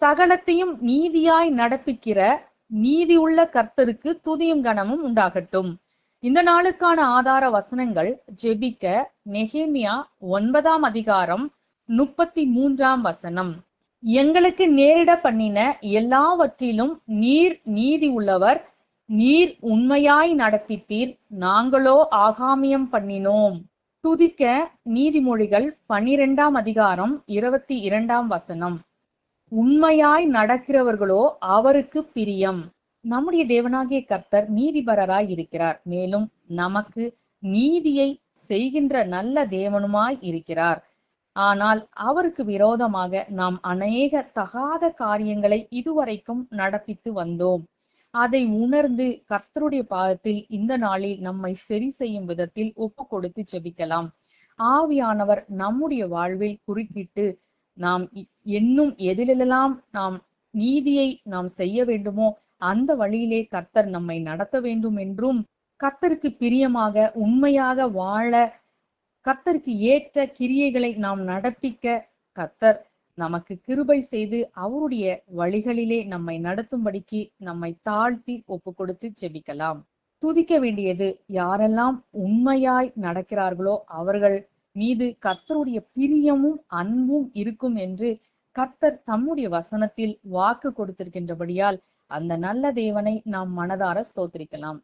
சகலத்தையும் நீதியாய் நடப்பிக்கிற நீதி உள்ள கர்த்தருக்கு துதியும் கனமும் உண்டாகட்டும். இந்த நாளுக்கான ஆதார வசனங்கள் ஜெபிக்க நெஹேமியா ஒன்பதாம் அதிகாரம் முப்பத்தி மூன்றாம் வசனம். எங்களுக்கு நேரிட பண்ணின எல்லாவற்றிலும் நீர் நீதி உள்ளவர் நீர் உண்மையாய் நடப்பித்தீர் நாங்களோ ஆகாமியம் பண்ணினோம். துதிக்க நீதிமொழிகள் பனிரெண்டாம் அதிகாரம் இருபத்தி இரண்டாம் வசனம். உண்மையாய் நடக்கிறவர்களோ அவருக்கு பிரியம். நம்முடைய தேவனாகிய கர்த்தர் நீதிபரராய் இருக்கிறார். மேலும் நமக்கு நீதியை செய்கின்ற நல்ல தேவனுமாய் இருக்கிறார். ஆனால் அவருக்கு விரோதமாக நாம் அநேக தகாத காரியங்களை இதுவரைக்கும் நடப்பித்து வந்தோம். அதை உணர்ந்து கர்த்தருடைய பாதத்தில் இந்த நாளில் நம்மை சரி செய்யும் விதத்தில் ஒப்பு கொடுத்து ஜெபிக்கலாம். ஆவியானவர் நம்முடைய வாழ்வில் குறுக்கிட்டு நாம் என்னும் எதிலெல்லாம் நாம் நீதியை நாம் செய்ய வேண்டுமோ அந்த வழியிலே கர்த்தர் நம்மை நடத்த வேண்டும் என்றும் கர்த்தருக்கு பிரியமாக உண்மையாக வாழ கர்த்தருக்கு ஏற்ற கிரியைகளை நாம் நடப்பிக்க கர்த்தர் நமக்கு கிருபை செய்து அவருடைய வழிகளிலே நம்மை நடத்தும்படிக்கு நம்மை தாழ்த்தி ஒப்பு கொடுத்து செபிக்கலாம் துதிக்க வேண்டியது யாரெல்லாம் உண்மையாய் நடக்கிறார்களோ அவர்கள் மீது கர்த்தருடைய பிரியமும் அன்பும் இருக்கும் என்று கர்த்தர் தம்முடைய வசனத்தில் வாக்கு கொடுத்திருக்கின்றபடியால் அந்த நல்ல தேவனை நாம் மனதார ஸ்தோத்திரிக்கலாம்.